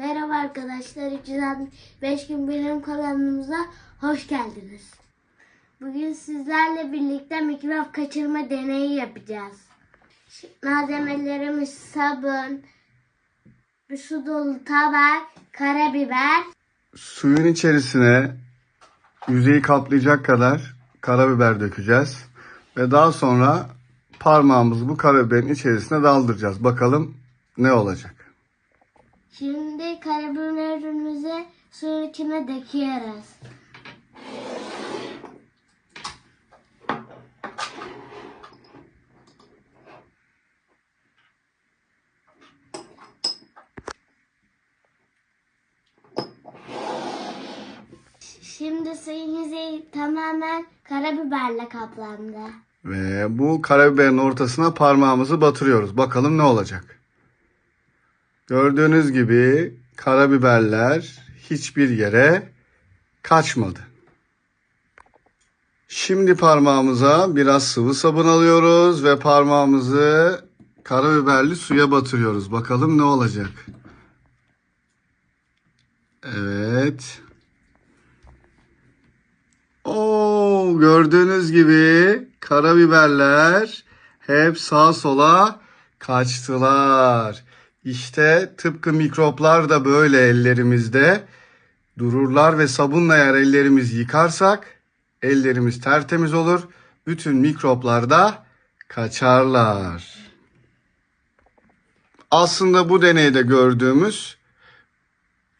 Merhaba arkadaşlar. 365 gün bilim kanalımıza hoş geldiniz. Bugün sizlerle birlikte mikrop kaçırma deneyi yapacağız. Malzemelerimiz sabun, bir su dolu tabak, karabiber, Suyun içerisine yüzeyi kaplayacak kadar karabiber dökeceğiz. Ve daha sonra parmağımızı bu karabiberin içerisine daldıracağız. Bakalım ne olacak. Şimdi karabiberimizi suyun içine döküyoruz. Şimdi suyun yüzeyi tamamen karabiberle kaplandı. Ve bu karabiberin ortasına parmağımızı batırıyoruz. Bakalım ne olacak. Gördüğünüz gibi karabiberler hiçbir yere kaçmadı. Şimdi parmağımıza biraz sıvı sabun alıyoruz ve parmağımızı karabiberli suya batırıyoruz. Bakalım ne olacak. Evet. Oo, gördüğünüz gibi karabiberler hep sağa sola kaçtılar. İşte tıpkı mikroplar da böyle ellerimizde dururlar ve sabunla eğer ellerimizi yıkarsak ellerimiz tertemiz olur. Bütün mikroplar da kaçarlar. Aslında bu deneyde gördüğümüz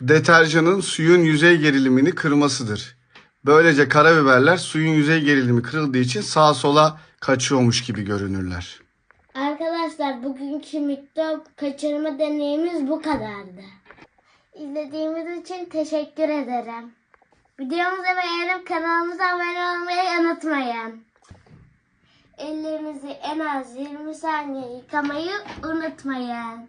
deterjanın suyun yüzey gerilimini kırmasıdır. Böylece karabiberler suyun yüzey gerilimi kırıldığı için sağa sola kaçıyormuş gibi görünürler. Arkadaşlar bugünkü mikrop kaçırma deneyimiz bu kadardı. İzlediğiniz için teşekkür ederim. Videomuzu beğenip kanalımıza abone olmayı unutmayın. Ellerinizi en az 20 saniye yıkamayı unutmayın.